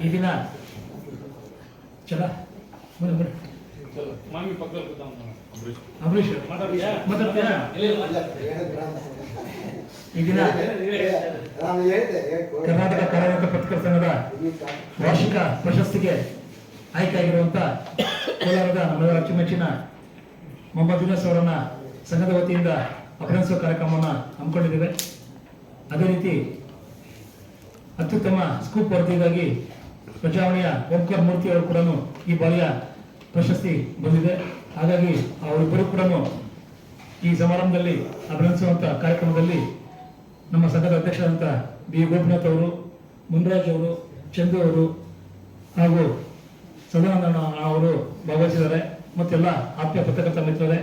ಈ ದಿನ ಚಲ. ಬನ್ನಿ ಬನ್ನಿ. ಮಾಮಿ ಪಕ್ಕದಲ್ಲಿ ಕರ್ನಾಟಕ ಕಾರ್ಯರತ ಪತ್ರಕರ್ತರ ಸಂಘದ ವಾರ್ಷಿಕ ಪ್ರಶಸ್ತಿಗೆ ಆಯ್ಕೆಯಾಗಿರುವಂತ ಕೋಲಾರದ ನಮ್ಮ ಅಚ್ಚುಮೆಚ್ಚಿನ ಮೊಹಮ್ಮದ್ ಯುನಸ್ ಅವರನ್ನ ಸಂಘದ ವತಿಯಿಂದ ಅಭಿನಂದಿಸುವ ಕಾರ್ಯಕ್ರಮವನ್ನು ಹಮ್ಮಿಕೊಂಡಿದ್ದೇವೆ. ಅದೇ ರೀತಿ ಅತ್ಯುತ್ತಮ ಸ್ಕೂಪ್ ವರದಿಗಾಗಿ ಪ್ರಜಾವಣೆಯ ಓಂಕರ್ ಮೂರ್ತಿ ಅವರು ಕೂಡ ಈ ಬಾರಿಯ ಪ್ರಶಸ್ತಿ ಬಂದಿದೆ. ಹಾಗಾಗಿ ಅವರಿಬ್ಬರು ಕೂಡ ಈ ಸಮಾರಂಭದಲ್ಲಿ ಅಭಿನಂದಿಸುವಂತಹ ಕಾರ್ಯಕ್ರಮದಲ್ಲಿ ನಮ್ಮ ಸಂಘದ ಅಧ್ಯಕ್ಷರಾದಂಥ ಬಿ. ಗೋಪಿನಾಥ್ ಅವರು, ಮುನ್ರಾಜ್ ಅವರು, ಚಂದು ಅವರು ಹಾಗೂ ಸದಾನಂದ ಅವರು ಭಾಗವಹಿಸಿದ್ದಾರೆ. ಮತ್ತೆಲ್ಲ ಆತ್ಮೀಯ ಪತ್ರಕರ್ತ ಮಿತ್ರರೇ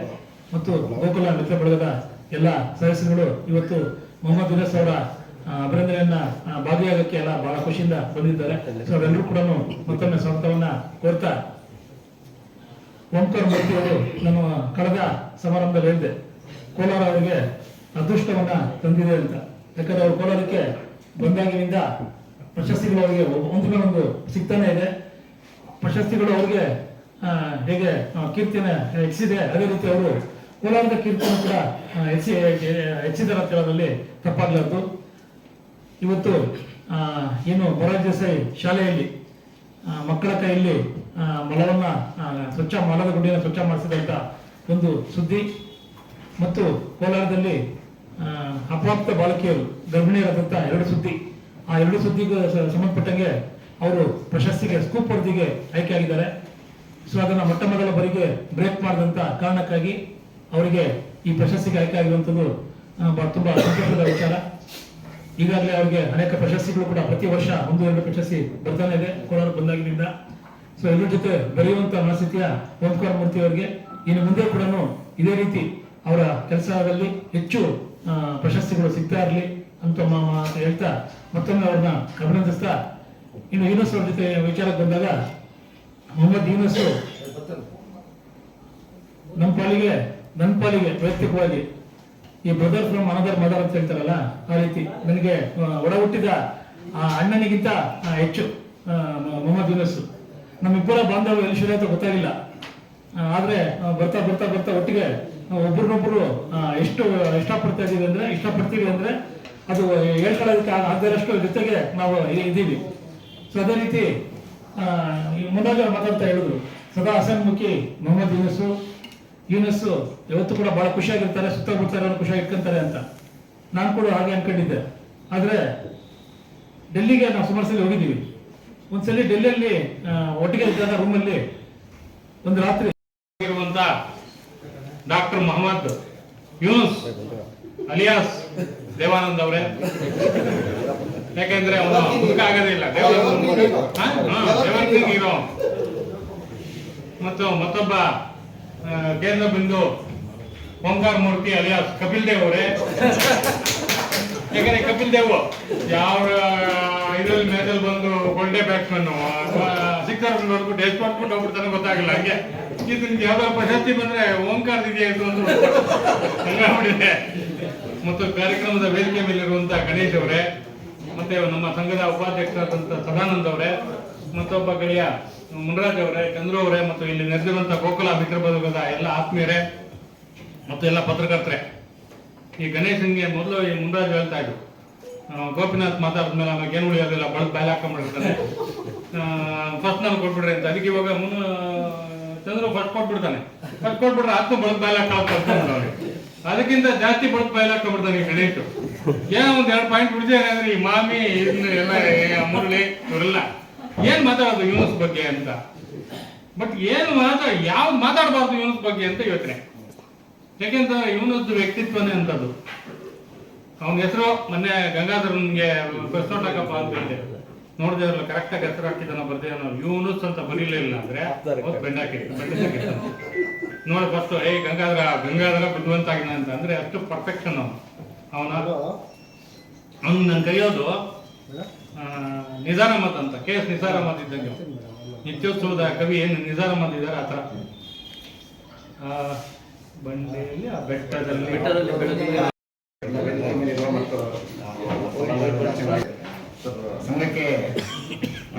ಮತ್ತು ಗೋಕುಲ ಮಿತ್ರ ಬಳಗದ ಎಲ್ಲ ಸದಸ್ಯರುಗಳು ಇವತ್ತು ಮೊಹಮ್ಮದ್ ಯುನಸ್ ಅವರ ಅಭಿನಂದನೆಯನ್ನ ಭಾಗಿಯಾಗಕ್ಕೆ ಎಲ್ಲ ಬಹಳ ಖುಷಿಯಿಂದ ಬಂದಿದ್ದಾರೆ. ಸೊ ಅವರೆಲ್ಲರೂ ಕೂಡ ಮತ್ತೊಮ್ಮೆ ಸ್ವಾಗತವನ್ನ ಕೋರ್ತಾ ಓಂಕಾರ ಮೂರ್ತಿ ಅವರು ನಮ್ಮ ಕಳೆದ ಸಮಾರಂಭದಲ್ಲಿ ಹೇಳಿದೆ ಕೋಲಾರ ಅವರಿಗೆ ಅದೃಷ್ಟವನ್ನ ತಂದಿದೆ ಅಂತ. ಯಾಕಂದ್ರೆ ಅವರು ಕೋಲಾರಕ್ಕೆ ಬಂದಾಗಿನಿಂದ ಪ್ರಶಸ್ತಿಗಳು ಅವರಿಗೆ ಒಂದು ಸಿಗ್ತಾನೆ ಇದೆ. ಪ್ರಶಸ್ತಿಗಳು ಅವರಿಗೆ ಹೇಗೆ ಕೀರ್ತಿನ ಹೆಚ್ಚಿದೆ. ಅದೇ ರೀತಿ ಅವರು ಕೋಲಾರದ ಕೀರ್ತಿಯನ್ನು ಕೂಡ ಹೆಚ್ಚಿ, ಹೆಚ್ಚಿದ್ದಾರೆ ಅಂತ ಹೇಳೋದ್ರಲ್ಲಿ ತಪ್ಪಾಗ್ಲಾರ್ದು. ಇವತ್ತು ಏನು ದೇಸಾಯಿ ಶಾಲೆಯಲ್ಲಿ ಮಕ್ಕಳ ಕೈಯಲ್ಲಿ ಮಲವನ್ನು ಸ್ವಚ್ಛ ಮಲದ ಗುಂಡಿಯನ್ನು ಸ್ವಚ್ಛ ಮಾಡಿಸಿದಂತ ಒಂದು ಸುದ್ದಿ ಮತ್ತು ಕೋಲಾರದಲ್ಲಿ ಅಪ್ರಾಪ್ತ ಬಾಲಕಿಯರು, ಗರ್ಭಿಣಿಯರಾದಂತ ಎರಡು ಸುದ್ದಿ. ಆ ಎರಡು ಸುದ್ದಿಗೂ ಸಂಬಂಧಪಟ್ಟಂಗೆ ಅವರು ಪ್ರಶಸ್ತಿಗೆ, ಸ್ಕೂಪ್ ವರದಿಗೆ ಆಯ್ಕೆಯಾಗಿದ್ದಾರೆ ಸೊ, ಅದನ್ನು ಮೊಟ್ಟ ಮೊದಲ ಬರಿಗೆ ಬ್ರೇಕ್ ಮಾಡಿದಂತ ಕಾರಣಕ್ಕಾಗಿ ಅವರಿಗೆ ಈ ಪ್ರಶಸ್ತಿಗೆ ಆಯ್ಕೆ ಆಗಿರುವಂಥದ್ದು ತುಂಬಾ ಸಂತೋಷದ ವಿಚಾರ. ಈಗಾಗಲೇ ಅವರಿಗೆ ಅನೇಕ ಪ್ರಶಸ್ತಿಗಳು ಕೂಡ ಪ್ರತಿ ವರ್ಷ ಒಂದು ಎರಡು ಪ್ರಶಸ್ತಿ ಬರ್ತಾನೆ ಇದೆ ಕೋಲಾರ ಬಂದಾಗಿನಿಂದ. ಸೊ ಎಲ್ಲರ ಜೊತೆ ಬೆರೆಯುವಂತ ಮನಸ್ಥಿತಿಯ ಓಂಕಾರ ಮೂರ್ತಿ ಅವರಿಗೆ. ಇನ್ನು ಮುಂದೆ ಕೂಡ ಇದೇ ರೀತಿ ಅವರ ಕೆಲಸದಲ್ಲಿ ಹೆಚ್ಚು ಪ್ರಶಸ್ತಿಗಳು ಸಿಗ್ತಾ ಇರಲಿ ಅಂತ ಹೇಳ್ತಾ ಮತ್ತೊಮ್ಮೆ ಅವ್ರನ್ನ ಅಭಿನಂದಿಸ್ತಾ ಇನ್ನು ಯೂನಸ್ ಅವ್ರ ಜೊತೆ ವಿಚಾರಕ್ಕೆ ಬಂದಾಗ ಮೊಹಮ್ಮದ್ ಯೂನಸ್ ನಮ್ಮ ಪಾಲಿಗೆ ನನ್ನ ಪಾಲಿಗೆ ವೈಯಕ್ತಿಕವಾಗಿ ಈ ಬ್ರದರ್ ಫ್ರಮ್ ಅನದರ್ ಮದರ್ ಅಂತ ಹೇಳ್ತಾರಲ್ಲ, ಆ ರೀತಿ. ನನಗೆ ಒಡ ಹುಟ್ಟಿದ, ಆ, ಅಣ್ಣನಿಗಿಂತ ಹೆಚ್ಚು ಮೊಹಮ್ಮದ್ ಯೂನಸ್ ನಮ್ಮಿಬ್ಬರ ಬಾಂಧವ್ಯ ಎಲ್ಲಿ ಶುರು ಆಯ್ತೋ ಗೊತ್ತಾಗಿಲ್ಲ. ಆದ್ರೆ ಬರ್ತಾ ಬರ್ತಾ ಬರ್ತಾ ಒಟ್ಟಿಗೆ ಒಬ್ರನ್ನೊಬ್ರು ಎಷ್ಟು ಇಷ್ಟಪಡ್ತಾ ಇದೀವಿ ಅಂದ್ರೆ, ಇಷ್ಟಪಡ್ತೀವಿ ಅಂದ್ರೆ, ಅದು ಹೇಳ್ಕೊಳ್ಳೋದಕ್ಕೆ ಆಗದಷ್ಟು ಜೊತೆಗೆ ನಾವು ಇದ್ದೀವಿ. ಸೊ ಅದೇ ರೀತಿ ಮುಂದಾಗ ಮಾತಾಡ್ತಾ ಹೇಳಿದ್ರು. ಸದಾ ಹಸನ್ಮುಖಿ ಮೊಹಮ್ಮದ್ ಯೂನಸ್ಸು. ಯೂನಸ್ಸು ಇವತ್ತು ಕೂಡ ಬಹಳ ಖುಷಿಯಾಗಿರ್ತಾರೆ ಸುತ್ತ ಬಿಡ್ತಾರೆ ಅವ್ರು ಖುಷಿಯಾಗಿ ಇಟ್ಕೊಂತಾರೆ ಅಂತ. ನಾನು ಕೂಡ ಹಾಗೆ ಅನ್ಕೊಂಡಿದ್ದೆ. ಆದರೆ ಡೆಲ್ಲಿಗೆ ನಾವು ಸುಮಾರು ಸಲ ಹೋಗಿದ್ದೀವಿ. ಒಂದ್ಸಲಿ ಡೆಲ್ಲಿಯಲ್ಲಿ ಒಟ್ಟಿಗೆ ಇದ್ದಾಗ ರೂಮಲ್ಲಿ ಒಂದು ರಾತ್ರಿ ಇರುವಂತ ಡಾಕ್ಟರ್ ಮೊಹಮ್ಮದ್ ಯೂನುಸ್ ಅಲಿಯಾಸ್ ದೇವಾನಂದ್ ಅವರೇ. ಯಾಕೆಂದ್ರೆ ಅವನು ಮುದುಕ ಆಗೋದೇ ಇಲ್ಲ. ದೇವಾನಂದ್ ಹೀರೋ. ಮತ್ತು ಮತ್ತೊಬ್ಬ ಕೇಂದ್ರ ಬಿಂದು ಓಂಕಾರ ಮೂರ್ತಿ ಅಲಿಯಾಸ್ ಕಪಿಲ್ ದೇವ್ ಅವರೇ. ಯಾಕಂದ್ರೆ ಕಪಿಲ್ ದೇವ್ ಯಾವ ಇದ್ರಲ್ಲಿ ಮ್ಯಾಚಲ್ಲಿ ಬಂದು ಒಳ್ಳೆ ಬ್ಯಾಟ್ಸ್ಮನ್ ಸಿಕ್ಸರ್ ನೋಡ್ಬಿಟ್ಟು ಡೇಸ್ ಮಾಡ್ಕೊಂಡು ಹೋಗ್ಬಿಡ್ತಾನೆ ಗೊತ್ತಾಗಿಲ್ಲ ಹಂಗೆ. ಇದು ಯಾವ್ದಾದ್ರು ಪ್ರಶಸ್ತಿ ಬಂದ್ರೆ ಓಂಕಾರ ಇದೆಯಾ ಇದು ಒಂದು ಹಂಗಾಗ್ಬಿಟ್ಟಿದೆ ಮತ್ತು ಕಾರ್ಯಕ್ರಮದ ವೇದಿಕೆ ಮೇಲಿರುವಂತ ಗಣೇಶ್ ಅವರೇ, ಮತ್ತೆ ನಮ್ಮ ಸಂಘದ ಉಪಾಧ್ಯಕ್ಷರಾದಂತ ಸದಾನಂದ್ ಅವರೇ. ಮತ್ತೊಬ್ಬ ಗೆಳೆಯ ಮುನರಾಜ್ ಅವರೇ, ಚಂದ್ರು ಅವರೇ ಮತ್ತು ಇಲ್ಲಿ ನೆರೆದಿರುವಂತ ಗೋಕುಲ ಮಿತ್ರ ಬಳಗದ ಎಲ್ಲ ಆತ್ಮೀಯರೇ ಮತ್ತು ಎಲ್ಲ ಪತ್ರಕರ್ತರೆ. ಈ ಗಣೇಶನ್ಗೆ ಮೊದಲು ಈ ಮುನರಾಜ್ ಹೇಳ್ತಾ ಇದ್ರು. ಗೋಪಿನಾಥ್ ಮಾತಾಡಿದ್ಮೇಲೆ ನಮಗೆ ಏನು ಉಳಿಯೋದಿಲ್ಲ ಬಳದ್ ಬಾಯ್ ಹಾಕೊಂಡ್ಬಿಡ್ತಾನೆ ಫಸ್ಟ್ ನಾನು ಕೊಟ್ಬಿಡ್ರಿ ಅಂತ. ಅದಕ್ಕೆ ಇವಾಗ ಮುನ್ನ ಚಂದ್ರು ಫಸ್ಟ್ ಕೊಟ್ಬಿಡ್ತಾನೆ. ಫಸ್ಟ್ ಕೊಟ್ಬಿಟ್ರೆ ಆತ್ಮ ಬಳದ್ ಬಾಯ್ ಹಾಕೊಂಡು ಅದಕ್ಕಿಂತ ಜಾಸ್ತಿ ಬಳದ್ ಬಾಯ್ ಹಾಕೊಂಡ್ಬಿಡ್ತಾನೆ ಗಣೇಶ್. ಏನೋ ಒಂದ್ ಎರಡು ಪಾಯಿಂಟ್ ಬಿಡ್ತೇನೆ ಅಂದ್ರೆ ಈ ಮಾಮಿ ಎಲ್ಲ ಮುರಳಿ ಇವರೆಲ್ಲ. ಏನ್ ಮಾತಾಡೋದು ಯೂನಸ್ ಬಗ್ಗೆ ಅಂತ? ಬಟ್ ಏನು ಮಾತಾಡ ಯಾವ್ದು ಮಾತಾಡಬಾರ್ದು ಯೂನಸ್ ಬಗ್ಗೆ ಅಂತ ಯೋಚನೆ. ಯಾಕೆಂತ ಇವನದ್ದು ವ್ಯಕ್ತಿತ್ವನೇ ಅಂತದ್ದು ಅವನ ಹೆಸರು ಮೊನ್ನೆ ಗಂಗಾಧರನ್ಗೆ ಹಾಕಪ್ಪ ಅಂತ ಹೇಳಿದೆ. ನೋಡಿದೆ ಅವ್ರಲ್ಲ ಕರೆಕ್ಟ್ ಆಗಿ ಹೆಸರು ಹಾಕಿದ್ದಾನ ಬರ್ದೇನೋ ಯೂನುಸ್ ಅಂತ ಬರೀಲಿಲ್ಲ ಅಂದ್ರೆ ಬೆಂಡ್ ನೋಡಿ ಫಸ್ಟ್ ಏ ಗಂಗಾಧರ ಗಂಗಾಧರ ಬುದ್ಧಿವಂತ ಆಗಿನ ಅಂತ ಅಂದ್ರೆ ಅಷ್ಟು ಪರ್ಫೆಕ್ಷನ್ ಅವನು. ಅವನ ಅವ್ನು ನನ್ ಕರೆಯೋದು ಆ, ನಿಜಾರ್ ಅಂತ ಕೆ ಎಸ್ ನಿಜಾರಾಮದ್ ಇದ್ದಂಗೆ. ನಿತ್ಯೋತ್ಸವದ ಕವಿ ಏನು ನಿಜಾರ್ ಅಹಮದ್ ಇದ್ದಾರೆ ಆ ಥರ. ಬಂಡೆಯಲ್ಲಿ ಆ ಬೆಟ್ಟದಲ್ಲಿ. ಸಂಘಕ್ಕೆ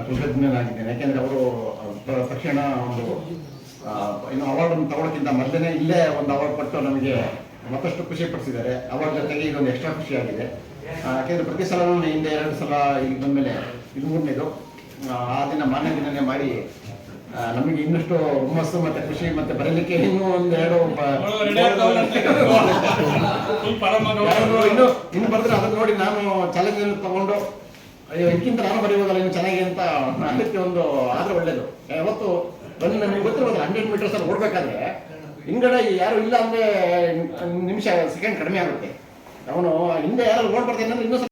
ಕೃತಜ್ಞನಾಗಿದ್ದೇನೆ. ಯಾಕೆಂದ್ರೆ ಅವರು ತಕ್ಷಣ ಒಂದು ಇನ್ನು ಅವಾರ್ಡ್ ತಗೊಳ್ಳೋಕ್ಕಿಂತ ಮೊದಲೇ ಇಲ್ಲೇ ಒಂದು ಅವಾರ್ಡ್ ಕೊಟ್ಟು ನಮಗೆ ಮತ್ತಷ್ಟು ಖುಷಿ ಪಡಿಸಿದ್ದಾರೆ. ಅವಾರ್ಡ್ ಜೊತೆಗೆ ಇದೊಂದು ಎಕ್ಸ್ಟ್ರಾ ಖುಷಿಯಾಗಿದೆ ಆ, ಯಾಕೆಂದ್ರೆ ಪ್ರತಿ ಸಲ ಹಿಂದೆ ಎರಡು ಸಲ ಇಲ್ಲಿ ಬಂದಮೇಲೆ ಇದು ಆ ದಿನ ಮಾನ್ಯ ದಿನನೇ ಮಾಡಿ ನಮಗೆ ಇನ್ನಷ್ಟು ಹುಮ್ಮಸ್ಸು ಮತ್ತೆ ಖುಷಿ ಮತ್ತೆ ಬರಲಿಕ್ಕೆ ಇನ್ನೂ ಒಂದು ಎರಡು ಫುಲ್ ಇನ್ನು ಇನ್ನು ಬರ್ತಾರೆ, ಅದನ್ನ ನೋಡಿ ನಾನು ಚಾಲೆಂಜ್ ತಗೊಂಡು, ಅಯ್ಯೋ, ಇದಕ್ಕಿಂತ ನಾನು ಬರೆಯುವುದಲ್ಲ, ಇನ್ನು ಚೆನ್ನಾಗಿ ಅಂತ ಅದಕ್ಕೆ ಒಂದು ಆದ್ರೆ ಒಳ್ಳೇದು. ಯಾವತ್ತು ಬಂದು ನಮಗೆ ಗೊತ್ತಿರೋದು ಹಂಡ್ರೆಡ್ ಮೀಟರ್ಸ್ ಅಲ್ಲಿ ಓಡ್ಬೇಕಾದ್ರೆ, ಹಿಂಗಡೆ ಯಾರು ಇಲ್ಲ ಅಂದ್ರೆ ನಿಮಿಷ, ಸೆಕೆಂಡ್ ಕಡಿಮೆ ಆಗುತ್ತೆ. ಅವನು ಹಿಂದೆ ಯಾರು ಓಡ್ಬಾರ್ದು ಅಂದ್ರೆ ಇನ್ನೂ